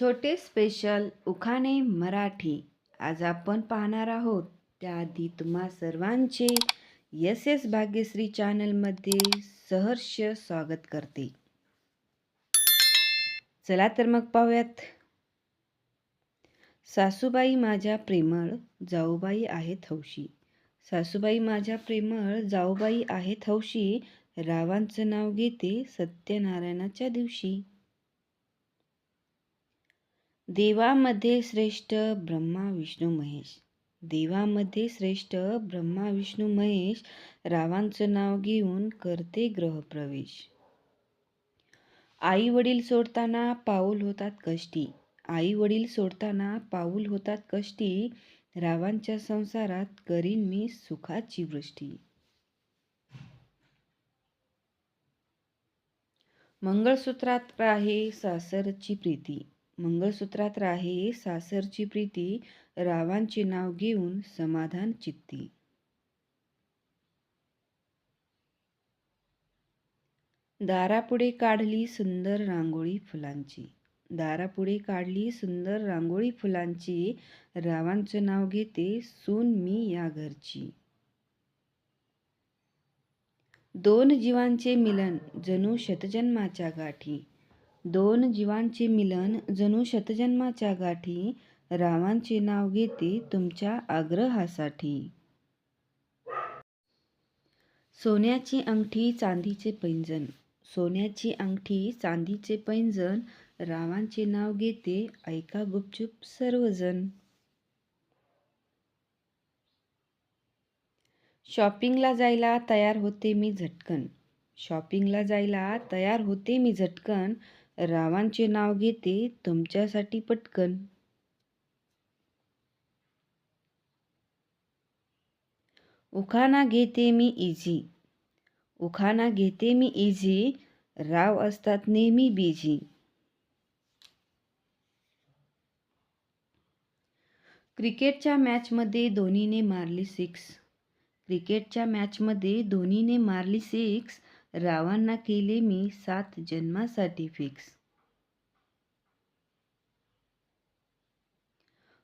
छोटे स्पेशल उखाणे मराठी आज आपण पाहणार आहोत. त्याआधी तुम्हा सर्वांचे एस एस भाग्यश्री चॅनलमध्ये सहर्ष स्वागत करते. चला तर मग पाहूयात. सासूबाई माझ्या प्रेमळ जाऊबाई आहेत हौशी. सासूबाई माझ्या प्रेमळ जाऊबाई आहेत हौशी. रावांचं नाव घेते सत्यनारायणाच्या दिवशी. देवामध्ये श्रेष्ठ ब्रह्मा विष्णू महेश. देवामध्ये श्रेष्ठ ब्रह्मा विष्णू महेश रावांचं नाव घेऊन करते ग्रहप्रवेश आई वडील सोडताना पाऊल होतात कष्टी. आई वडील सोडताना पाऊल होतात कष्टी. रावांच्या संसारात करीन मी सुखाची वृष्टी. मंगळसूत्रात आहे सासरची प्रीती. मंगळसूत्रात राहे सासरची प्रीती रावांचे नाव घेऊन समाधान चित्ती. दारापुढे काढली सुंदर रांगोळी फुलांची. दारापुढे काढली सुंदर रांगोळी फुलांची. रावांचं नाव घेते सून मी या घरची. दोन जीवांचे मिलन जणू शतजन्माच्या गाठी. दोन जीवांचे मिलन जणू शतजन्माच्या गाठी रावांचे नाव घेते तुमच्या आग्रहासाठी. सोन्याची अंगठी चांदीचे पैंजण. सोन्याची अंगठी चांदीचे पैंजण रावांचे नाव घेते ऐका गुपचूप सर्वजण. शॉपिंगला जायला तयार होते मी झटकन. शॉपिंगला जायला तयार होते मी झटकन. रावांचे नाव घेते तुमच्यासाठी पटकन. उखाणा घेते मी इझी. उखाणा घेते मी इझी राव असतात नेहमी बिझी. क्रिकेटच्या मॅचमध्ये धोनीने मारली सिक्स. क्रिकेटच्या मॅचमध्ये धोनीने मारली सिक्स रावांना केले मी सात जन्मासाठी फिक्स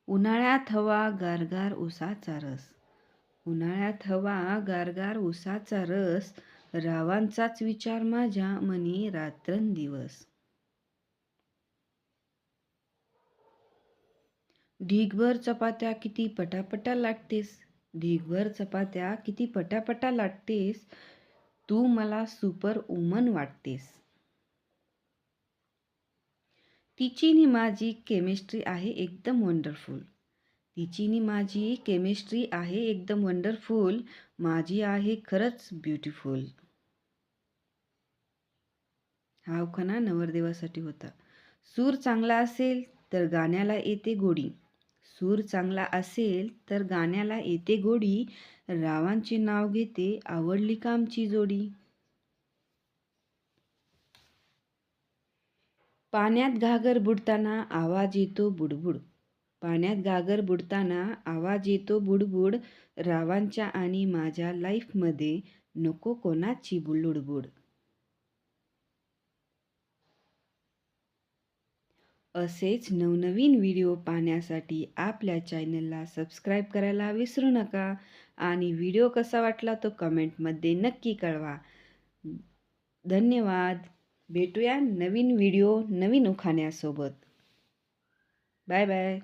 उन्हाळ्यात हवा गारगार उसाचा रस. उन्हाळ्यात हवा गारगार उसाचा रस. रावांचाच विचार माझ्या मनी रात्रंदिवस. ढीगभर चपात्या किती पटापटा लाटतेस ढीगभर चपात्या किती पटापटा लाटतेस तू मला सुपर वुमन वाटतेस. तिची नि माझी केमिस्ट्री आहे एकदम वंडरफुल. तिची नि माझी केमिस्ट्री आहे एकदम वंडरफुल. माझी आहे खरंच ब्युटिफुल. हा उखाणा नवरदेवासाठी होता. सूर चांगला असेल तर गाण्याला येते गोडी. सूर चांगला असेल तर गाण्याला येते गोडी. रावांचे नाव घेते आवडली कामची जोडी? पाण्यात घागर बुडताना आवाज येतो बुडबुड. पाण्यात घागर बुडताना आवाज येतो बुडबुड. रावांच्या आणि माझ्या लाईफमध्ये नको कोणाची बुलुडबुड. असेच नवनवीन व्हिडिओ पाहण्यासाठी आपल्या चॅनलला सबस्क्राईब करायला विसरू नका आणि व्हिडिओ कसा वाटला तो कमेंटमध्ये नक्की कळवा. धन्यवाद. भेटूया नवीन व्हिडिओ नवीन उखाण्यासोबत. Bye bye.